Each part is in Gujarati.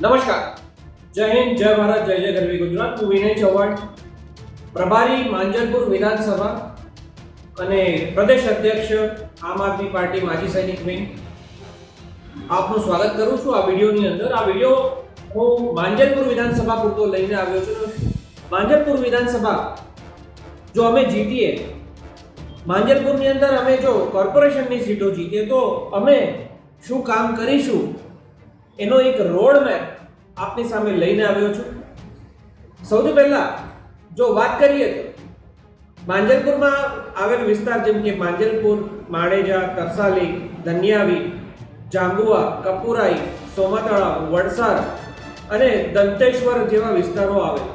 નમસ્કાર. જય હિન્દ, જય ભારત, જય જય ગરવી ગુજરાત. હું વિનય ચૌહાણ, પ્રભારી માંજલપુર વિધાનસભા અને પ્રદેશ અધ્યક્ષ, આમ આદમી પાર્ટી માજી સૈનિક વિંગ. આપનું સ્વાગત કરું છું આ વિડીયોની અંદર. આ વીડિયો હું માંજલપુર વિધાનસભા પૂરતો લઈને આવ્યો છું. માંજલપુર વિધાનસભા, જો અમે જીતીએ, માંજલપુરની અંદર અમે જો કોર્પોરેશનની સીટો જીતીએ, તો અમે શું કામ કરીશું? એનો એક રોડ મેપ આપની સામે લઈને આવ્યો છું. સૌથી પહેલા જો વાત કરીએ તો માંજલપુરમાં આવેલ વિસ્તાર જેમ કે માંજલપુર, માણેજા, કરસાલી ધન્યાવી જાંબુઆ કપુરાઈ, સોમાતળા વડસાર અને દંતેશ્વર જેવા વિસ્તારો આવેલા.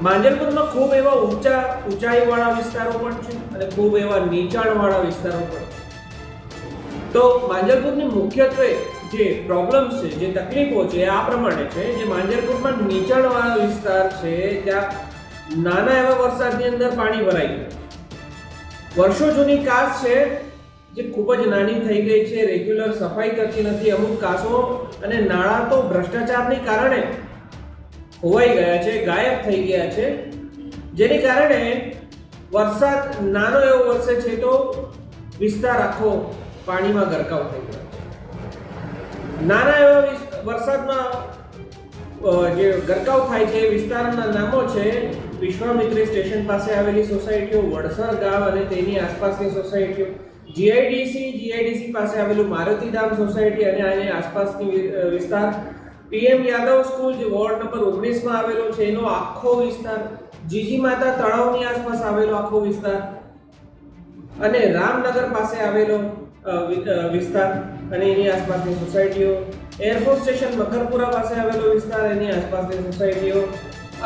માંજલપુરમાં ખૂબ એવા ઊંચા ઊંચાઈવાળા વિસ્તારો પણ છે અને ખૂબ એવા નીચાણવાળા વિસ્તારો પણ છે. તો માંજલપુરની મુખ્યત્વે જે પ્રોબ્લેમ્સ છે, જે તકલીફો છે, આ પ્રમાણે છે, જે માંજલપુરમાં નીચાણવાળા વિસ્તાર છે, ત્યાં નાના એવા વરસાદની અંદર પાણી ભરાઈ ગયું. વર્ષો જૂની કાસ છે, જે ખૂબ જ નાની થઈ ગઈ છે રેગ્યુલર સફાઈ કરતી નથી, અમુક કાસો અને નાળા તો ભ્રષ્ટાચારની કારણે ખોવાઈ ગયા છે, ગાયબ થઈ ગયા છે. જેને કારણે વરસાદ નાનો એવો વરસે છે તો વિસ્તાર આખો પાણીમાં ગરકાવ થઈ ગયો છે. નાના એવા વરસાદમાં જે ગરકાવ થાય છે એ વિસ્તારના નામો છે વિશ્વામિત્રી સ્ટેશન પાસે આવેલી સોસાયટીઓ વડસર ગામ અને તેની આસપાસની સોસાયટીઓ. જીઆઈડીસી જીઆઈડીસી પાસે આવેલું મારુતિધામ સોસાયટી અને આની આસપાસની વિસ્તાર. પીએમ યાદવ સ્કૂલ જે વોર્ડ નંબર ઓગણીસમાં આવેલો છે એનો આખો વિસ્તાર. જીજી માતા તળાવની આસપાસ આવેલો આખો વિસ્તાર. અને રામનગર પાસે આવેલો વિસ્તાર અને એની આસપાસની સોસાયટીઓ. એરફોર્સ સ્ટેશન મકરપુરા પાસે આવેલો વિસ્તાર, એની આસપાસની સોસાયટીઓ.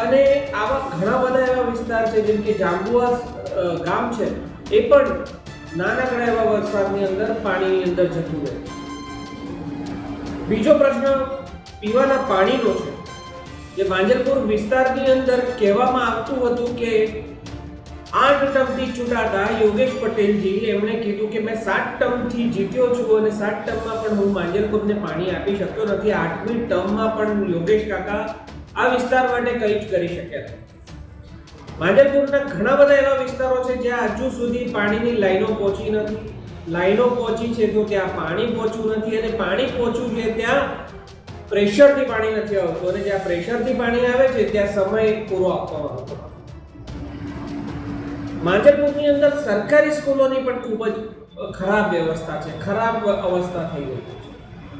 અને આવા ઘણા બધા એવા વિસ્તાર છે, જેમ કે જાંબુઆ ગામ છે, એ પણ નાનકડા એવા વરસાદની અંદર પાણીની અંદર જતું રહે. બીજો પ્રશ્ન પીવાના પાણીનો છે. જે માંજલપુર વિસ્તારની અંદર કહેવામાં આવતું હતું કે આઠ ટર્મથી ચૂંટાતા યોગેશ પટેલજી, એમણે કીધું કે મેં સાત ટર્મથી જીત્યો છું અને સાત ટર્મમાં પણ હું માંજલપુરને પાણી આપી શક્યો નથી. આઠમી ટર્મમાં પણ યોગેશ કાકા આ વિસ્તાર માટે કંઈ જ કરી શક્યા નથી. માંજલપુરના ઘણા બધા એવા વિસ્તારો છે જ્યાં હજુ સુધી પાણીની લાઈનો પહોંચી નથી. લાઈનો પહોંચી છે તો ત્યાં પાણી પહોંચ્યું નથી અને પાણી પહોંચ્યું છે ત્યાં પ્રેશરથી પાણી નથી આવતું અને જ્યાં પ્રેશરથી પાણી આવે છે ત્યાં સમય પૂરો આપવામાં આવતો નથી. માંજલપુરની અંદર સરકારી સ્કૂલોની પણ ખૂબ જ ખરાબ વ્યવસ્થા છે, ખરાબ અવસ્થા થઈ ગઈ છે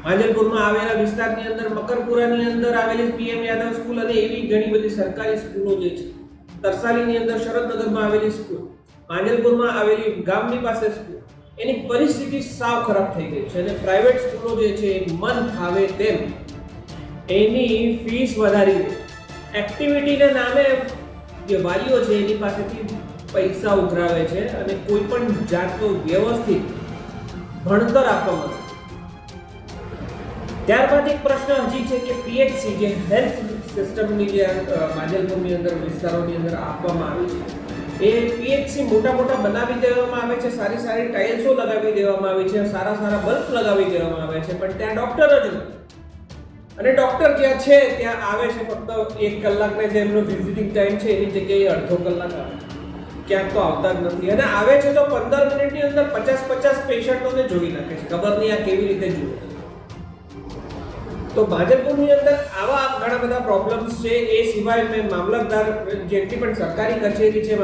માંજરપુરમાં આવેલા વિસ્તારની અંદર, મકરપુરાની અંદર આવેલી પીએમ યાદવ સ્કૂલ અને એવી ઘણી બધી સરકારી સ્કૂલો જે છે, તરસાલીની અંદર શરદનગરમાં આવેલી સ્કૂલ, માંજલપુરમાં આવેલી ગામની પાસે સ્કૂલ, એની પરિસ્થિતિ સાવ ખરાબ થઈ ગઈ છે અને પ્રાઇવેટ સ્કૂલો જે છે, એ મન ફાવે તેમ એની ફીસ વધારી એક્ટિવિટીના નામે જે વાલીઓ છે, એની પાસેથી પૈસા ઉઘરાવે છે અને કોઈ પણ જાતનું વ્યવસ્થિત ભણતર આપવામાં. ત્યારબાદ એક પ્રશ્ન હજી છે કે પીએચસી જે હેલ્થ સિસ્ટમની જે માધ્યમની અંદર, વિસ્તારોની અંદર આપવામાં આવી છે, એ પીએચસી મોટા મોટા બનાવી દેવામાં આવે છે, સારી સારી ટાઇલ્સો લગાવી દેવામાં આવી છે, સારા સારા બલ્બ લગાવી દેવામાં આવે છે, પણ ત્યાં ડોક્ટર જ નથી અને ડોક્ટર જ્યાં છે, ત્યાં આવે છે ફક્ત એક કલાકને જે એમનો વિઝિટિંગ ટાઈમ છે, એની જગ્યાએ અડધો કલાક આવે ક્યાંક તો આવતા જ નથી. અને આવે છે તો પંદર મિનિટની અંદર પચાસ પચાસ પેશન્ટોને જોઈ નાખે છે. ખબર નહીં આ કેવી રીતે જુએ. તો ભાજપની અંદર આવા ઘણા બધા પ્રોબ્લેમ્સ છે. એ સિવાય મેં મામલતદાર જેટલી પણ સરકારી કચેરી છે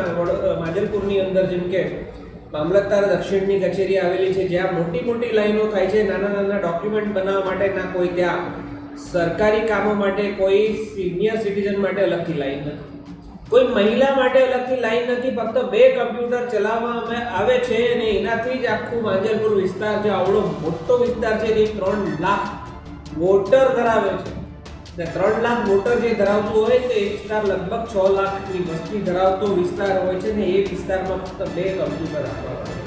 માજલપુરની અંદર જેમ કે મામલતદાર દક્ષિણની કચેરી આવેલી છે, જ્યાં મોટી મોટી લાઈનો થાય છે, નાના નાના ડોક્યુમેન્ટ બનાવવા માટે, ના કોઈ ત્યાં સરકારી કામો માટે, કોઈ સિનિયર સિટીઝન માટે અલગથી લાઈન નથી. કોઈ મહિલા માટે અલગથી લાઈન નથી, ફક્ત બે કમ્પ્યુટર ચલાવવામાં આવે છે અને એનાથી જ આખું માંજલપુર વિસ્તાર, જે આવડો મોટો વિસ્તાર છે એ ત્રણ લાખ વોટર ધરાવે છે ને ત્રણ લાખ વોટર જે ધરાવતું હોય, તો વિસ્તાર લગભગ છ લાખની વસ્તી ધરાવતો વિસ્તાર હોય છે ને એ વિસ્તારમાં ફક્ત બે કમ્પ્યુટર આપવામાં.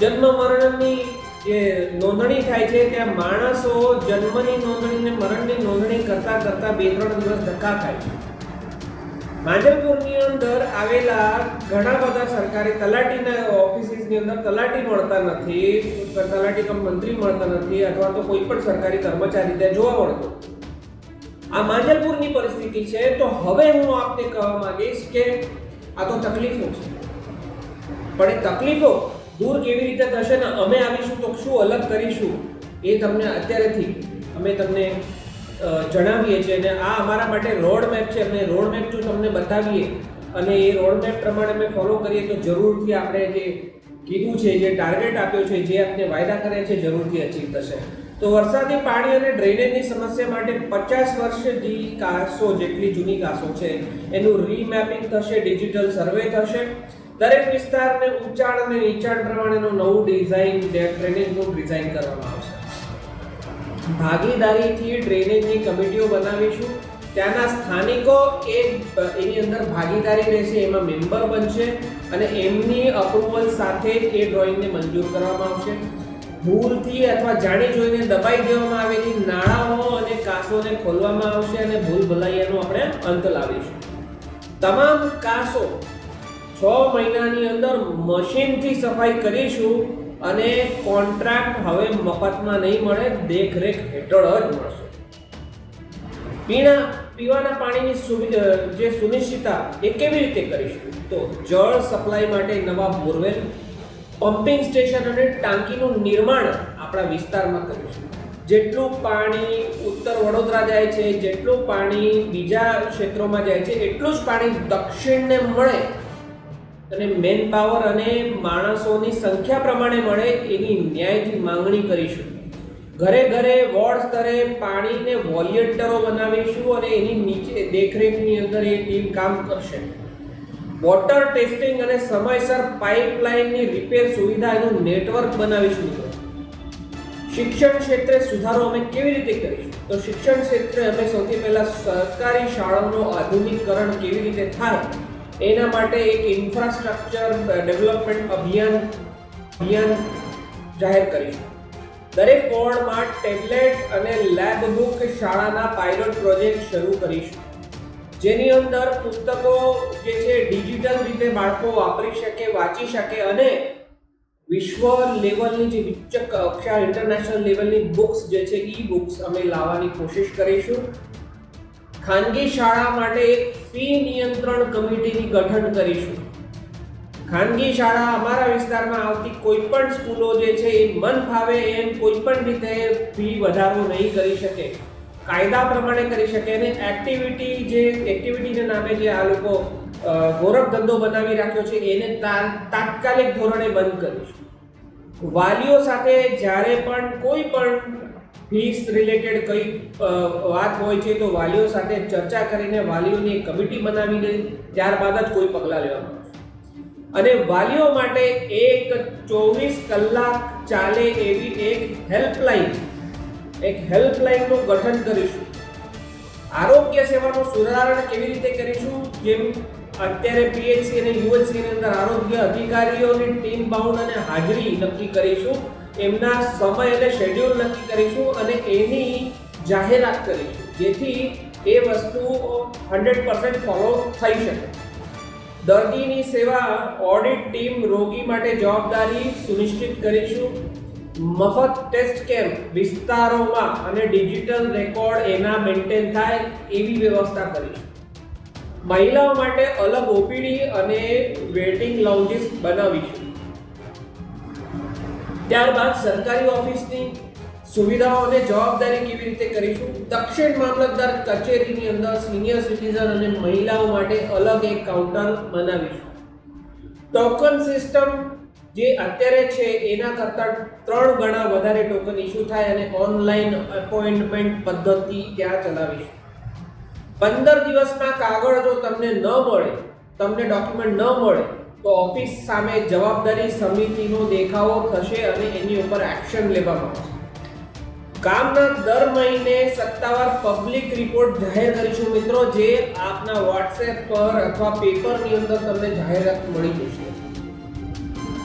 જન્મ મરણની જે નોંધણી થાય છે, ત્યાં માણસો જન્મની નોંધણી ને મરણની નોંધણી કરતા કરતા બે ત્રણ દિવસ ધક્કા ખાય છે માંજલપુરની અંદર આવેલા ઘણા બધા સરકારી તલાટીના ઓફિસીસની અંદર તલાટી મળતા નથી તલાટી કમ મંત્રી મળતા નથી અથવા તો કોઈ પણ સરકારી કર્મચારી ત્યાં જોવા મળતો આ માંજલપુરની પરિસ્થિતિ છે, તો હવે હું આપને કહેવા માંગીશ કે આ તો તકલીફો છે. પણ એ તકલીફો દૂર કેવી રીતે થશે ને અમે આવીશું તો શું અલગ કરીશું એ તમને અત્યારેથી અમે તમને જણાવીએ છીએ અને આ અમારા માટે રોડ મેપ છે. અમે રોડ મેપ જો તમને બતાવીએ અને એ રોડ મેપ પ્રમાણે અમે ફોલો કરીએ તો જરૂરથી આપણે જે કીધું છે, જે ટાર્ગેટ આપ્યો છે, જે આપણે વાયદા કર્યા છે, જરૂરથી અચીવ થશે. તો વરસાદી પાણી અને ડ્રેનેજની સમસ્યા માટે પચાસ વર્ષની કાસો, જેટલી જૂની કાસો છે, એનું રીમેપિંગ થશે ડિજિટલ સર્વે થશે. દરેક વિસ્તારને ઊંચાણ અને નીચાણ પ્રમાણેનું નવું ડિઝાઇન ડ્રેનેજનું ડિઝાઇન કરવામાં આવશે. ભાગીદારીથી ડ્રેનેજની કમિટીઓ બનાવીશું. ત્યાંના સ્થાનિકો એ એની અંદર ભાગીદારી રહેશે, એમાં મેમ્બર બનશે અને એમની અપ્રુવલ સાથે એ ડ્રોઈંગને મંજૂર કરવામાં આવશે. ભૂલથી અથવા જાણી જોઈને દબાઈ દેવામાં આવેલી નાળાઓ અને કાંસોને ખોલવામાં આવશે અને ભૂલ ભલાઈયાનો આપણે અંત લાવીશું. તમામ કાંસો છ મહિનાની અંદર મશીનથી સફાઈ કરીશું. અને કોન્ટ્રાક્ટ હવે મફતમાં નહીં મળે, દેખરેખ હેઠળ જ મળશે. પીણા, પીવાના પાણીની સુવિધા જે સુનિશ્ચિતતા એ કેવી રીતે કરીશું? તો જળ સપ્લાય માટે નવા બોરવેલ, પમ્પિંગ સ્ટેશન અને ટાંકીનું નિર્માણ આપણા વિસ્તારમાં કરીશું. જેટલું પાણી ઉત્તર વડોદરા જાય છે, જેટલું પાણી બીજા ક્ષેત્રોમાં જાય છે, એટલું જ પાણી દક્ષિણને મળે અને મેન પાવર અને માણસોની સંખ્યા પ્રમાણે મળે એની ન્યાયથી માંગણી કરીશું. ઘરે ઘરે વોર્ડ સ્તરે પાણીને વોલિયન્ટરો બનાવીશું અને એની નીચે દેખરેખની અંદર એ ટીમ કામ કરશે. વોટર ટેસ્ટિંગ અને સમયસર પાઇપલાઇનની રિપેર સુવિધા એનું નેટવર્ક બનાવીશું શિક્ષણ ક્ષેત્રે સુધારો અમે કેવી રીતે કરીશું? તો શિક્ષણ ક્ષેત્રે અમે સૌથી પહેલાં સરકારી શાળાઓનું આધુનિકરણ કેવી રીતે થાય? એના માટે એક ઇન્ફ્રાસ્ટ્રક્ચર ડેવલપમેન્ટ અભિયાન અભિયાન જાહેર કરીશું દરેક વોર્ડમાં ટેબ્લેટ અને લેબ બુક શાળાના પાયલોટ પ્રોજેક્ટ શરૂ કરીશું. જેની અંદર પુસ્તકો જે છે ડિજિટલ રીતે બાળકો વાપરી શકે, વાંચી શકે અને વિશ્વ લેવલની જે ઉચ્ચ કક્ષા ઇન્ટરનેશનલ લેવલની બુક્સ જે છે, ઈ બુક્સ અમે લાવવાની કોશિશ કરીશું. ખાનગી શાળા માટે એક ફી નિયંત્રણ કમિટીની ગઠન કરીશું. ખાનગી શાળા અમારા વિસ્તારમાં આવતી કોઈ પણ સ્કૂલો જે છે એ મન ફાવે એમ કોઈ પણ રીતે ફી વધારો નહીં કરી શકે. કાયદા પ્રમાણે કરી શકે અને એક્ટિવિટી જે એક્ટિવિટીના નામે જે આ લોકો ગોરખ ધંધો બનાવી રાખ્યો છે એને તાત્કાલિક ધોરણે બંધ કરીશું. વાલીઓ સાથે જ્યારે પણ કોઈ પણ ફીસ રિલેટેડ કઈ વાત હોય છે તો વાલીઓ સાથે ચર્ચા કરીને વાલીઓની એક કમિટી બનાવીને ત્યારબાદ જ કોઈ પગલાં લેવામાં અને વાલીઓ માટે એક ચોવીસ કલાક ચાલે એવી એક હેલ્પલાઇન એક હેલ્પલાઇનનું ગઠન કરીશું. આરોગ્ય સેવાનું સુધારણ કેવી રીતે કરીશું? જેમ અત્યારે પીએચસી અને યુએચસીની અંદર આરોગ્ય અધિકારીઓની ટીમ બાઉન્ડ અને હાજરી નક્કી કરીશું. એમના સમય અને શેડ્યુલ નક્કી કરીશું અને એની જાહેરાત કરીશું, જેથી એ વસ્તુ હંડ્રેડ પર્સન્ટ ફોલો થઈ શકે. દર્દીની સેવા ઓડિટ ટીમ રોગી માટે જવાબદારી સુનિશ્ચિત કરીશું. મફત ટેસ્ટ કેમ્પ વિસ્તારોમાં અને ડિજિટલ રેકોર્ડ એના મેન્ટેન થાય એવી વ્યવસ્થા કરીશું. મહિલાઓ માટે અલગ ઓપીડી અને વેટિંગ લાઉન્જીસ બનાવીશું. ત્યારબાદ સરકારી ઓફિસની સુવિધાઓ અને જવાબદારી કેવી રીતે કરીશું? દક્ષિણ મામલતદાર કચેરીની અંદર સિનિયર સિટીઝન અને મહિલાઓ માટે અલગ એક કાઉન્ટર બનાવીશું. ટોકન સિસ્ટમ જે અત્યારે છે, એના કરતાં ત્રણ ગણા વધારે ટોકન ઇસ્યુ થાય અને ઓનલાઈન એપોઇન્ટમેન્ટ પદ્ધતિ ત્યાં ચલાવીશું. પંદર દિવસમાં કાગળ જો તમને ન મળે, તમને ડોક્યુમેન્ટ ન મળે તો ઓફિસ સામે જવાબદારી સમિતિનો દેખાવો થશે અને એની ઉપર એક્શન લેવામાં આવશે. કામના દર મહિને સત્તાવાર પબ્લિક રિપોર્ટ જાહેર કરીશું મિત્રો, જે આપના વોટ્સએપ પર અથવા પેપરની અંદર તમને જાહેરાત મળી જશે.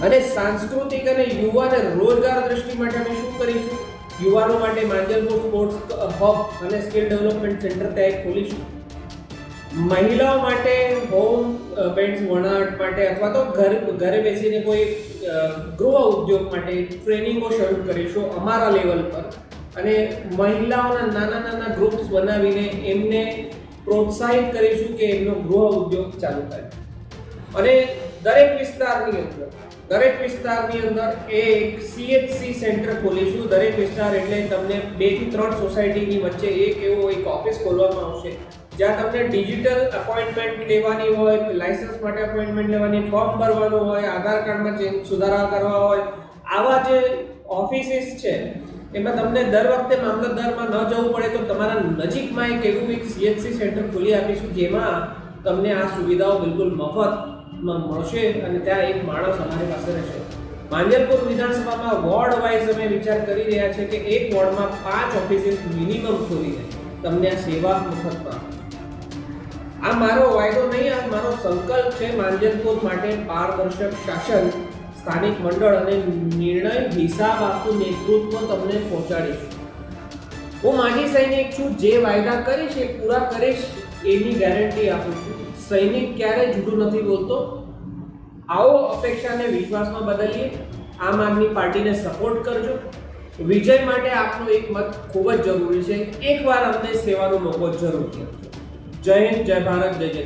અને સાંસ્કૃતિક અને યુવાને રોજગાર દ્રષ્ટિ માટે અમે શું કરીશું? યુવાનો માટે માંજલપુર સ્પોર્ટ્સ હબ અને સ્કિલ ડેવલપમેન્ટ સેન્ટર ત્યાં ખોલીશું. મહિલાઓ માટે હોમ બેન્ડ વણાટ માટે અથવા તો ઘર, ઘરે બેસીને કોઈ ગૃહ ઉદ્યોગ માટે ટ્રેનિંગો શરૂ કરીશું અમારા લેવલ પર. અને મહિલાઓના નાના નાના ગ્રુપ્સ બનાવીને એમને પ્રોત્સાહિત કરીશું કે એમનો ગૃહ ઉદ્યોગ ચાલુ થાય. અને દરેક વિસ્તારની અંદર, દરેક વિસ્તારની અંદર એક સીએચસી સેન્ટર ખોલીશું. દરેક વિસ્તાર એટલે તમને બેથી ત્રણ સોસાયટીની વચ્ચે એક એવો એક ઓફિસ ખોલવામાં આવશે. જ્યાં તમને ડિજિટલ અપોઇન્ટમેન્ટ લેવાની હોય લાયસન્સ માટે અપોઇન્ટમેન્ટ લેવાની ફોર્મ ભરવાનું હોય, આધાર કાર્ડમાં ચેન્જ સુધારા કરવા હોય, આવા જે ઓફિસીસ છે, એમાં તમને દર વખતે મામલતદારમાં ન જવું પડે તો તમારા નજીકમાં એક એવું એક સીએચસી સેન્ટર ખોલી આપીશું જેમાં તમને આ સુવિધાઓ બિલકુલ મફતમાં મળશે અને ત્યાં એક માણસ અમારી પાસે રહેશે. માંજલપુર વિધાનસભામાં વોર્ડ વાઇઝ અમે વિચાર કરી રહ્યા છે કે એક વોર્ડમાં પાંચ ઓફિસીસ મિનિમમ ખોલીને તમને આ સેવા પણ આ મારો વાયદો નહીં, આ મારો સંકલ્પ છે માંજલપુર માટે પારદર્શક શાસન, સ્થાનિક મંડળ અને નિર્ણય હિસાબ આપતું નેતૃત્વ તમને પહોંચાડીશ. હું માજી સૈનિક છું, જે વાયદા કરીશ એ પૂરા કરીશ એની ગેરંટી આપું છું. સૈનિક ક્યારે જૂઠું નથી બોલતો? આવો અપેક્ષાને વિશ્વાસમાં બદલીએ. આમ આદમી પાર્ટીને સપોર્ટ કરજો. વિજય માટે આપનો એક મત ખૂબ જ જરૂરી છે. એકવાર અમને સેવાનો મોકો જરૂર છે જય હિન્દ, જય ભારત, જય જય